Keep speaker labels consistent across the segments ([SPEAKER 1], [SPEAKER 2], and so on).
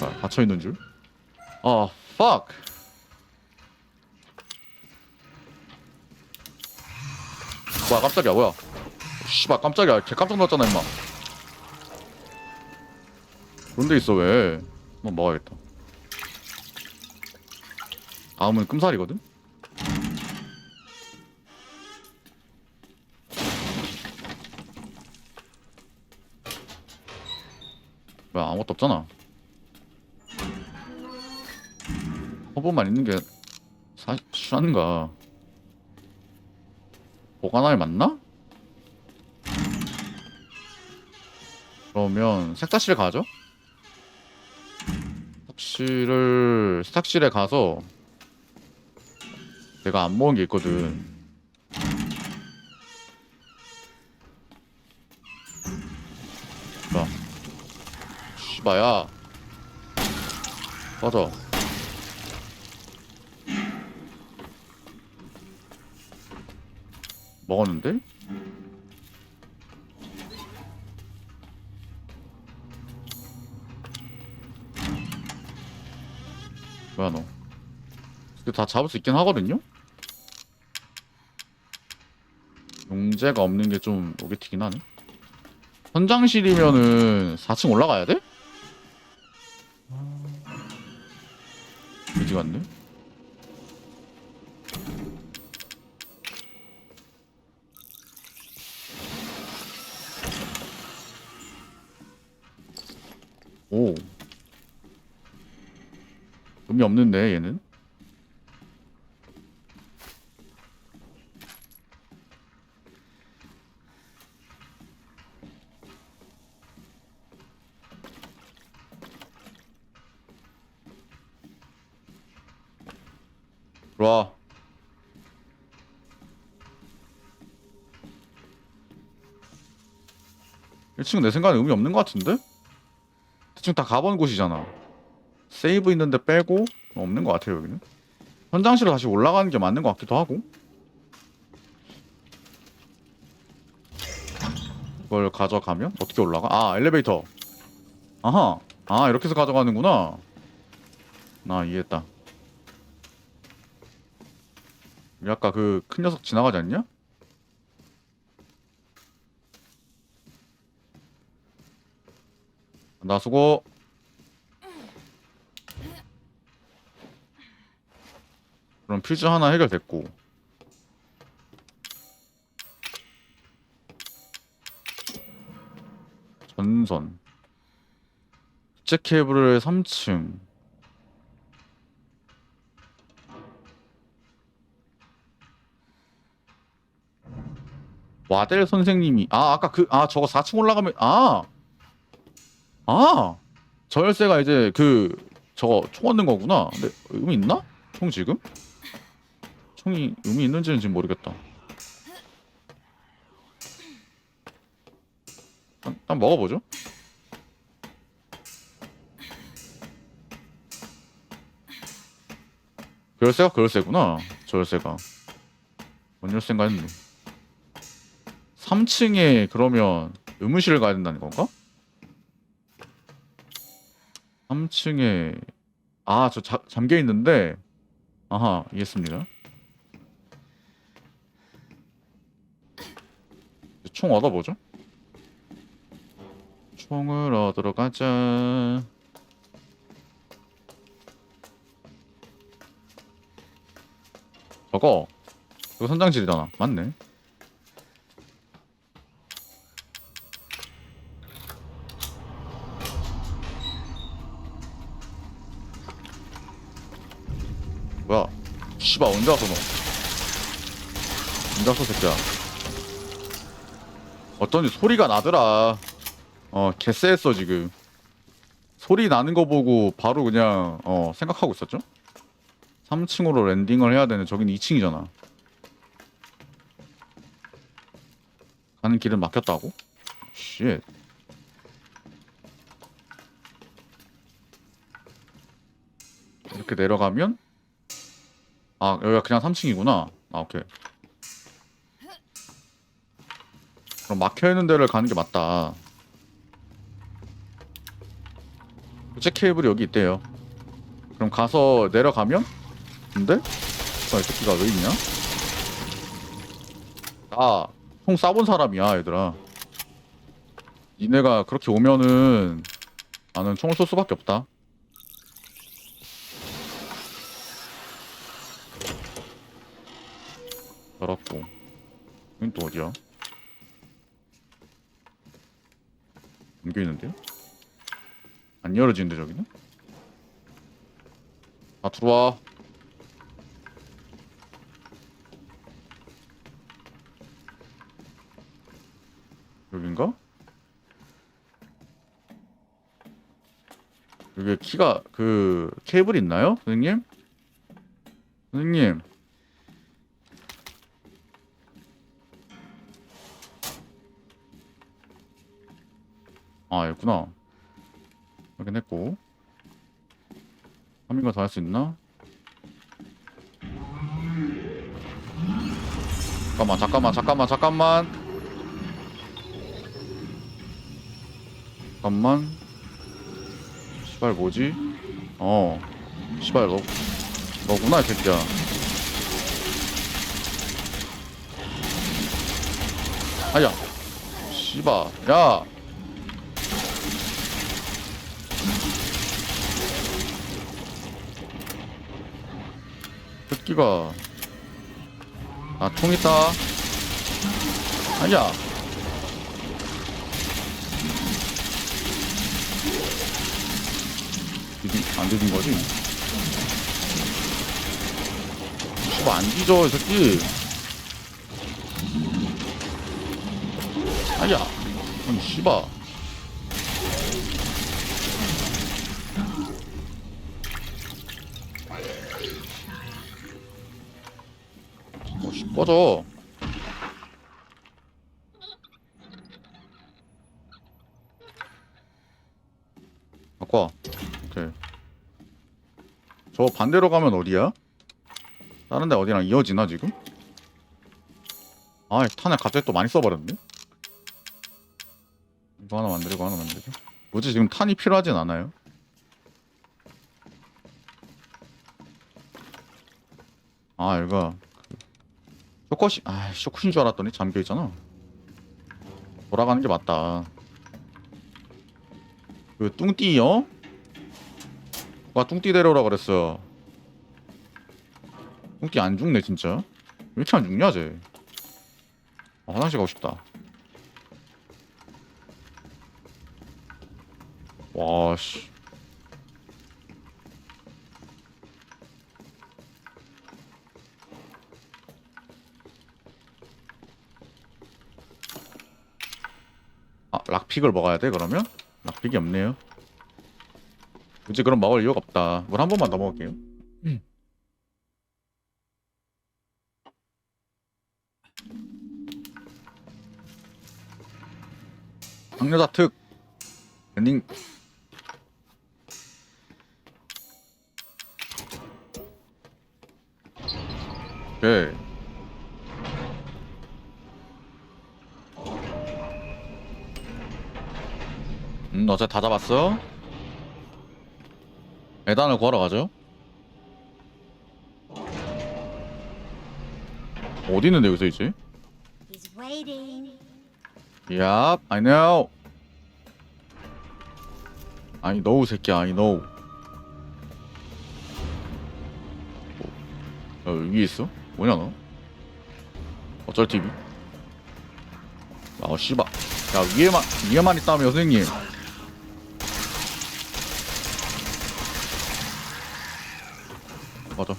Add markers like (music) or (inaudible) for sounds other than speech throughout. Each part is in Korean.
[SPEAKER 1] 아, 닫혀 있는 줄. 아, fuck. 뭐야 깜짝이야 뭐야? 씨발 깜짝이야 개 깜짝 놀랐잖아 임마. 그런 데 있어 왜? 한번 먹어야겠다. 다음은 끔살이거든? 뭐야 아무것도 없잖아. 허브만 있는 게 사, 실한가? 보관할 맞나? 그러면 색다실 가죠? 색실을 세탁실에 가서 내가 안 먹은 게 있거든. 자, 씨바야, 꺼져. 먹었는데? 뭐야 너? 이거 다 잡을 수 있긴 하거든요? 용재가 없는 게 좀 오게티긴 하네. 현장실이면은 4층 올라가야 돼? 없는데 얘는. 들어와. 이 친구 내 생각에 의미 없는 것 같은데? 대충 다 가본 곳이잖아. 세이브 있는데 빼고 없는 것 같아요 여기는. 현장실로 다시 올라가는 게 맞는 것 같기도 하고. 이걸 가져가면 어떻게 올라가? 아 엘리베이터. 아하. 아 이렇게 해서 가져가는구나. 나 이해했다. 우리 아까 그 큰 녀석 지나가지 않냐? 나 수고. 그럼 퓨즈 하나 해결됐고. 전선. 제 케이블을 3층. 와델 선생님이 아 아까 그 아 저거 4층 올라가면 아 아! 저 열쇠가 이제 그 저거 총 얻는 거구나. 근데 의미 있나? 총 지금? 총이 의미 있는지는 지금 모르겠다. 일단, 먹어보죠. 그 열쇠가 그 열쇠구나. 저 열쇠가. 뭔 열쇠인가 했네. 3층에 그러면 의무실을 가야 된다는 건가? 3층에 아 저 잠겨 있는데 아하 이해했습니다. 총 얻어보죠. 총을 얻으러 가자. 저거 이거 선장실이잖아. 맞네. 뭐야? 씨발 언제 왔어 너? 언제 왔어 새끼야? 어쩐지 소리가 나더라. 어 개쎄했어 지금. 소리 나는 거 보고 바로 그냥 어 생각하고 있었죠? 3층으로 랜딩을 해야 되는데 저긴 2층이잖아. 가는 길은 막혔다고? 쉣. 이렇게 내려가면 아 여기가 그냥 3층이구나 아 오케이 그럼 막혀있는 데를 가는 게 맞다 부채 케이블이 여기 있대요. 그럼 가서 내려가면? 근데? 아, 이 새끼가 왜 있냐? 아, 총 쏴본 사람이야, 얘들아. 니네가 그렇게 오면은 나는 총을 쏠 수밖에 없다. 열었고. 여긴 또 어디야? 잠겨 있는데요? 안 열어지는데 저기는? 아 들어와 여긴가? 여기 키가 그 케이블 있나요? 선생님? 선생님 아 있구나. 확인했고. 한 명만 더할 수 있나? 잠깐만 잠깐만 잠깐만 잠깐만. 잠깐만. 시발 뭐지? 어. 시발 너 너구나 이 새끼야. 아야. 씨발 야 새끼가. 아총 있다. 아야. 뒤진, 안 뒤진 거지? 씨발 안 뒤져 이 새끼. 아야. 아니 씨발 꺼져. 바꿔 오케이. 저 반대로 가면 어디야? 다른 데 어디랑 이어지나 지금? 아 탄을 갑자기 또 많이 써버렸네. 이거 하나 만들고 하나 만들고. 뭐지 지금 탄이 필요하진 않아요? 아그 쇼컷이 아 쇼컷인 줄 알았더니 잠겨 있잖아. 돌아가는 게 맞다. 그 뚱띠요? 와 뚱띠 데려오라 그랬어. 뚱띠 안 죽네 진짜. 왜 이렇게 안 죽냐 쟤? 아, 화장실 가고 싶다. 와씨 아 락픽을 먹어야 돼 그러면? 락픽이 없네요. 굳이 그럼 먹을 이유가 없다. 물 한 번만 더 먹을게요. 강여자 특. 랜딩. 오케이 음 어제 다 잡았어 애단을 구하러 가죠 어디 있는데 여기서 이제
[SPEAKER 2] He's waiting.
[SPEAKER 1] Yup, I know. I know, 새끼야, I know. 어, 여기 있어? 뭐냐 너? 어쩔 TV? 아, 씨발. 야, 위에만 위에만 있다며 선생님. 맞아.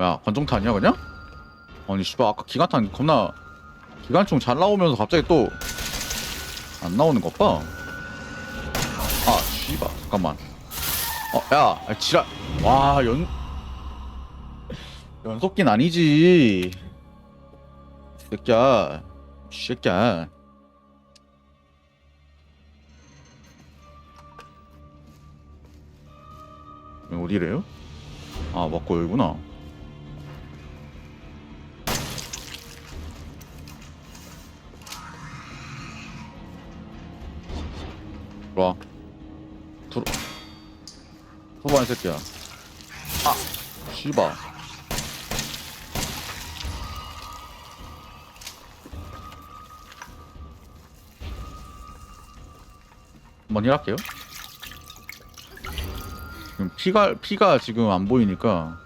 [SPEAKER 1] 야 관종탄이야 그냥? 아니 씨발 아까 기관탄 겁나 기관총 잘 나오면서 갑자기 또 안 나오는 것 봐. 아 씨발 잠깐만. 어 야 아, 지랄. 와 연 연속긴 아니지. 새끼야. 새끼야. 어디래요? 아, 맞고 여기구나. 들어와. 들어. 서봐, 이 새끼야. 아, 씨발. 한번 힐할게요 지금 피가 피가 지금 안 보이니까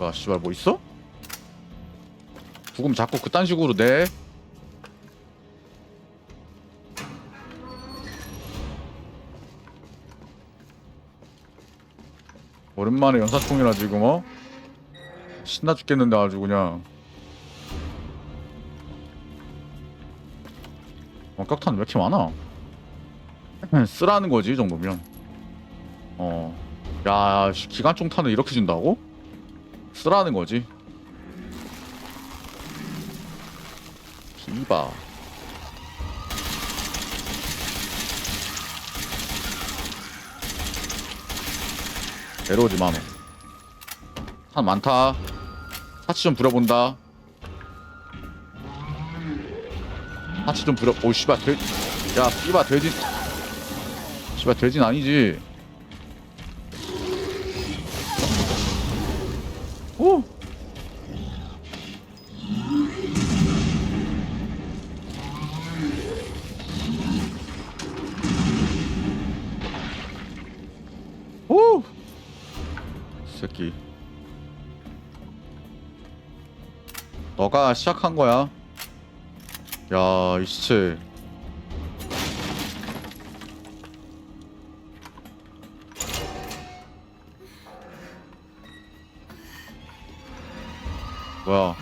[SPEAKER 1] 아 씨발 뭐 있어? 죽음 자꾸 그딴 식으로 내 오랜만에 연사총이라 지금 어? 신나 죽겠는데 아주 그냥 어 깍탄 왜 이렇게 많아? (laughs) 쓰라는 거지 이 정도면. 어 야 기관총 탄을 이렇게 준다고? 쓰라는 거지. 비바. 내려오지 마너 산 많다. 사치 좀 부려본다 사치 좀 부려 오 씨발 돼... 야 씨발 돼지 씨발 돼지는 아니지 오 오! 이 새끼. 너가 시작한 거야. 야, 이 시체. 뭐야?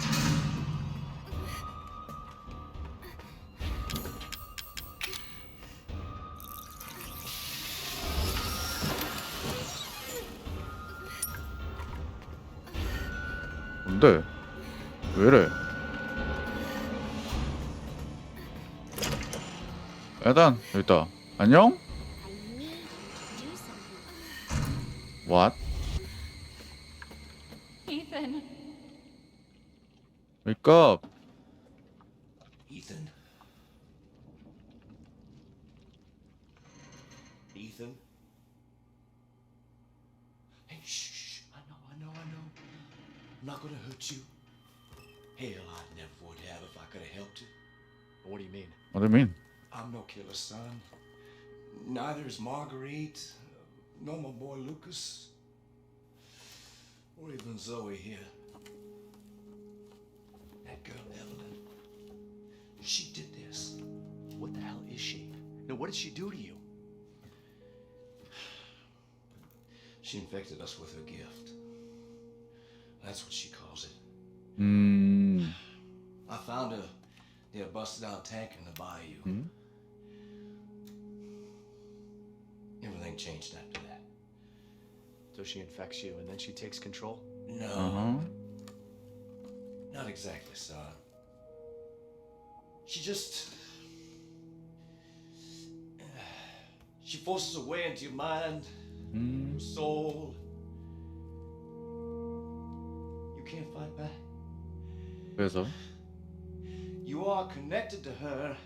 [SPEAKER 1] 뭔데? 왜 이래? 일단 여기 있다. 안녕? What?
[SPEAKER 3] Ethan,
[SPEAKER 1] Wake up.
[SPEAKER 4] Neither is Marguerite, nor my boy Lucas, or even Zoe here. That girl, Evelyn, she did this.
[SPEAKER 5] What the hell is she? Now, what did she do to you?
[SPEAKER 4] She infected us with her gift. That's what she calls it.
[SPEAKER 1] 음,
[SPEAKER 4] I found her near a busted out tank in the bayou.
[SPEAKER 1] Hmm?
[SPEAKER 4] changed after that.
[SPEAKER 5] So she infects you and then she takes control?
[SPEAKER 4] No,
[SPEAKER 1] uh-huh.
[SPEAKER 4] not exactly, son. She just. (sighs) She forces her way into your mind,
[SPEAKER 1] 음,
[SPEAKER 4] your soul. You can't fight back.
[SPEAKER 1] 그래서
[SPEAKER 4] You are connected to her,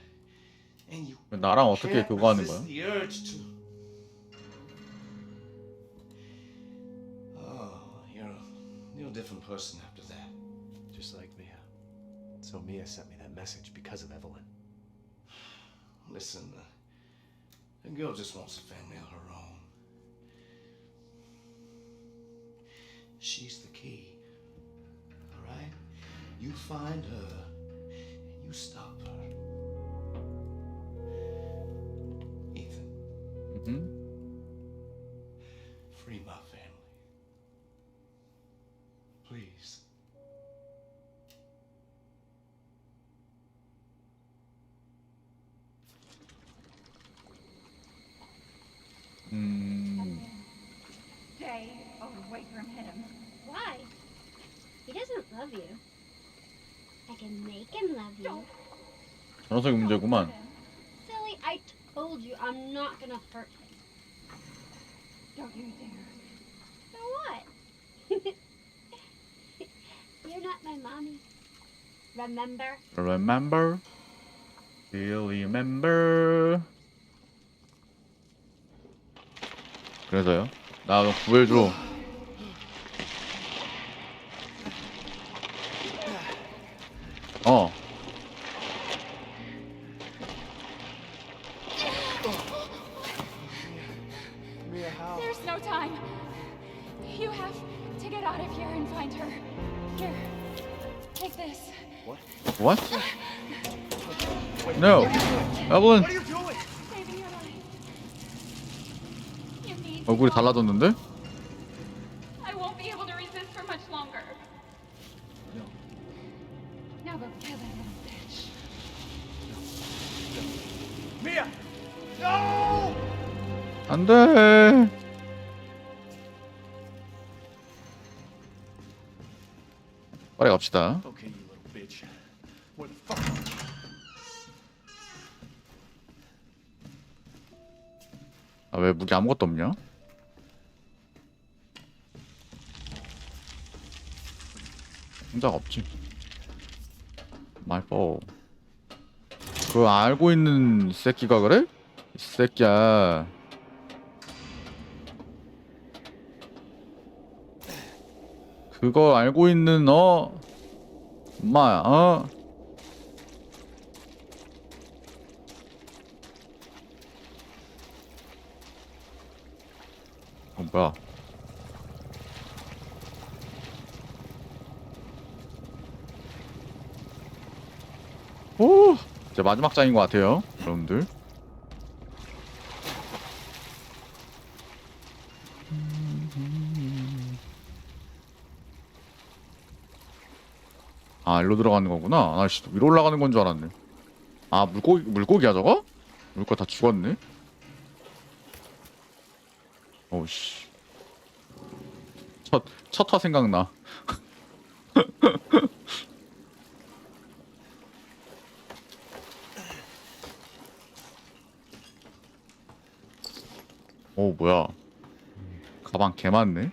[SPEAKER 4] and you
[SPEAKER 1] 나랑 어떻게
[SPEAKER 4] can't
[SPEAKER 1] 그거 하는
[SPEAKER 4] resist
[SPEAKER 1] 거야?
[SPEAKER 4] Different person after that.
[SPEAKER 5] Just like Mia. So Mia sent me that message because of Evelyn.
[SPEAKER 4] Listen, uh, the girl just wants a family of her own. She's the key. All right? You find her and you stop her. Ethan,
[SPEAKER 1] 음,
[SPEAKER 4] free my family.
[SPEAKER 2] Can make him love you.
[SPEAKER 1] 녀석이 문제구만.
[SPEAKER 2] Silly, I told you I'm not gonna hurt him.
[SPEAKER 3] Don't you dare.
[SPEAKER 2] So what? You're not my mommy. Remember?
[SPEAKER 1] Remember? Do you remember? 그래서요? 나너 구해줘. 어.
[SPEAKER 5] Mia, how?
[SPEAKER 3] There's no time. You have to get out of here and find her. Here, take this.
[SPEAKER 1] What? No. Evelyn.
[SPEAKER 5] What are you doing?
[SPEAKER 3] Saving your life. You need.
[SPEAKER 1] 얼굴이 달라졌는데?
[SPEAKER 3] I won't be able to resist for much longer.
[SPEAKER 1] 안 돼. 빨리 갑시다. 아, 왜 무기 아무것도 없냐? 혼자가 없지. 말포. 그 알고 있는 새끼가 그래? 이 새끼야. 그거 알고 있는 어 엄마야 어 어, 뭐야? 오, 이제 마지막 장인 것 같아요, 여러분들. 일로 들어가는 거구나. 아, 씨, 위로 올라가는 건 줄 알았네. 아, 물고기, 물고기야, 저거? 물고 다 죽었네. 어우, 씨. 첫, 첫화 생각나. 오, (laughs) 뭐야. 가방 개 많네.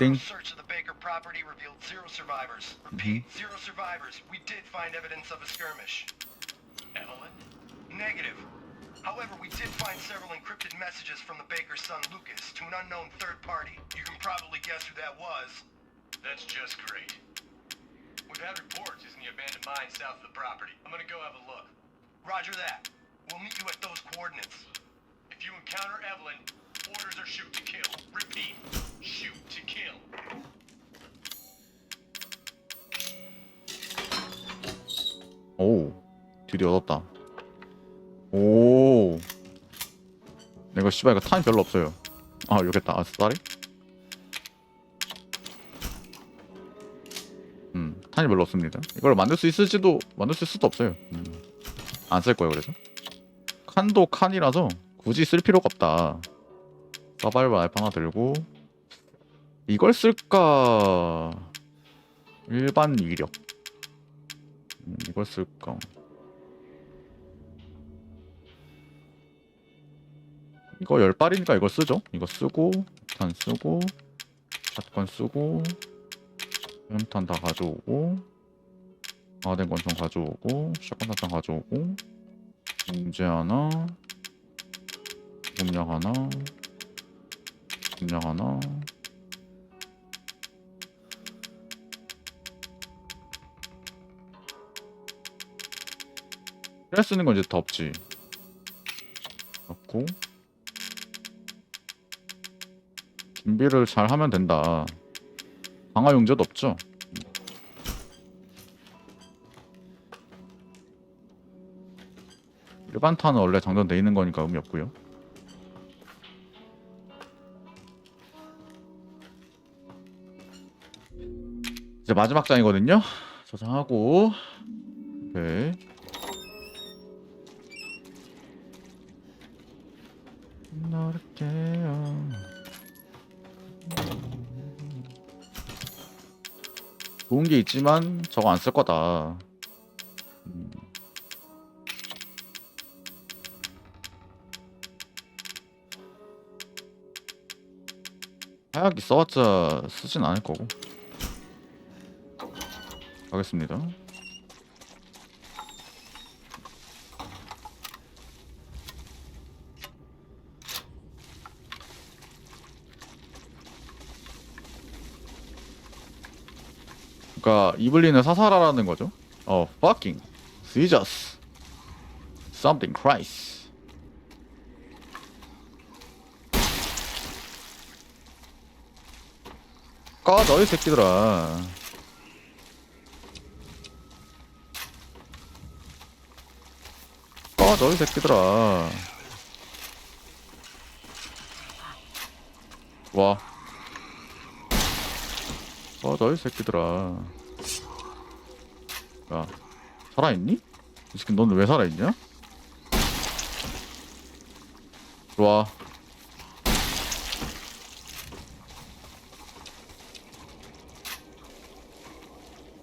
[SPEAKER 6] Find
[SPEAKER 4] search of the Baker property revealed zero survivors. Repeat, mm-hmm. zero survivors. We did find evidence of a skirmish.
[SPEAKER 6] Evelyn?
[SPEAKER 4] Negative. However, we did find several encrypted messages from the Baker's son Lucas to an unknown third party. You can probably guess who that was.
[SPEAKER 6] That's just great. We've had reports using the abandoned mine south of the property. I'm gonna go have a look.
[SPEAKER 4] Roger that. We'll meet you at those coordinates.
[SPEAKER 6] If you encounter Evelyn, orders.
[SPEAKER 1] 오, 드디어 얻었다. 오, 내가 씨발 이거 탄이 별로 없어요. 아, 여기다. 아, 쏘리. 음, 탄이 별로 없습니다. 이걸 만들 수 있을지도 만들 수 있을 수도 없어요. 음, 안쓸 거예요, 그래서. 칸도 칸이라서 굳이 쓸 필요가 없다. 서바이벌 알파 하나 들고 이걸 쓸까? 일반 위력. 음, 이걸 쓸까? 이거 열 발이니까 이걸 쓰죠. 이거 쓰고 탄 쓰고 샷건 쓰고 연탄 다 가져오고 아된 권총 가져오고 샷건 탄창 가져오고 문제 하나 공략 하나 공략 하나 필요 쓰는 건 이제 더 없지. 없고 준비를 잘 하면 된다. 강화 용제도 없죠. 일반 탄은 원래 장전돼 있는 거니까 의미 없고요. 이제 마지막 장이거든요. 저장하고 오케이. 넣을게요. 좋은 게 있지만 저거 안 쓸 거다. 음. 하얗게 써봤자 쓰진 않을 거고. 가겠습니다. 그러니까 이블린을 사살하라는 거죠. 어, fucking Jesus, something Christ. 꺼져 이 새끼들아. 꺼져 이 새끼들아. 와. 꺼져 이 새끼들아. 야, 살아있니? 이 새끼 너는 왜 살아있냐? 들어와.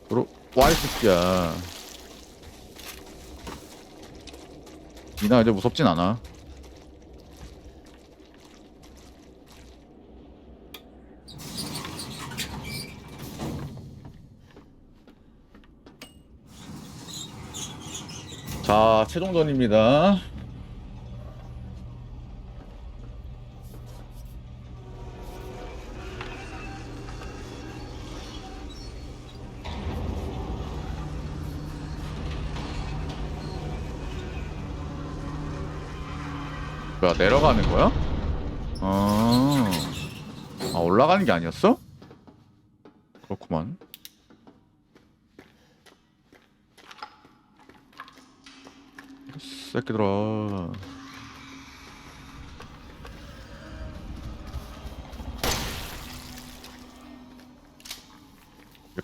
[SPEAKER 1] 들어와 이 새끼야. 니나 이제 무섭진 않아. 자, 최종전입니다. 뭐야, 내려가는 거야? 아, 아 올라가는 게 아니었어? 그렇구만. 새끼들아.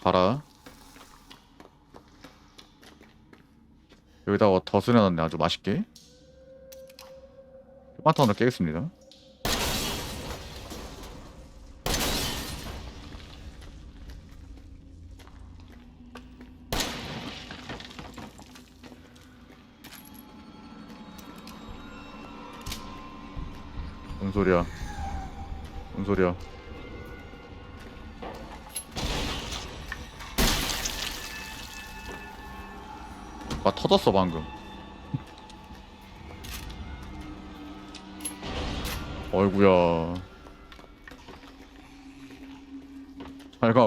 [SPEAKER 1] 가라. 여기다가 더 쓰려놨네 아주 맛있게. 토마토 하나 깨겠습니다. 뭔 소리야? 뭔 소리야? 아 터졌어 방금. 어이구야. 잘 가.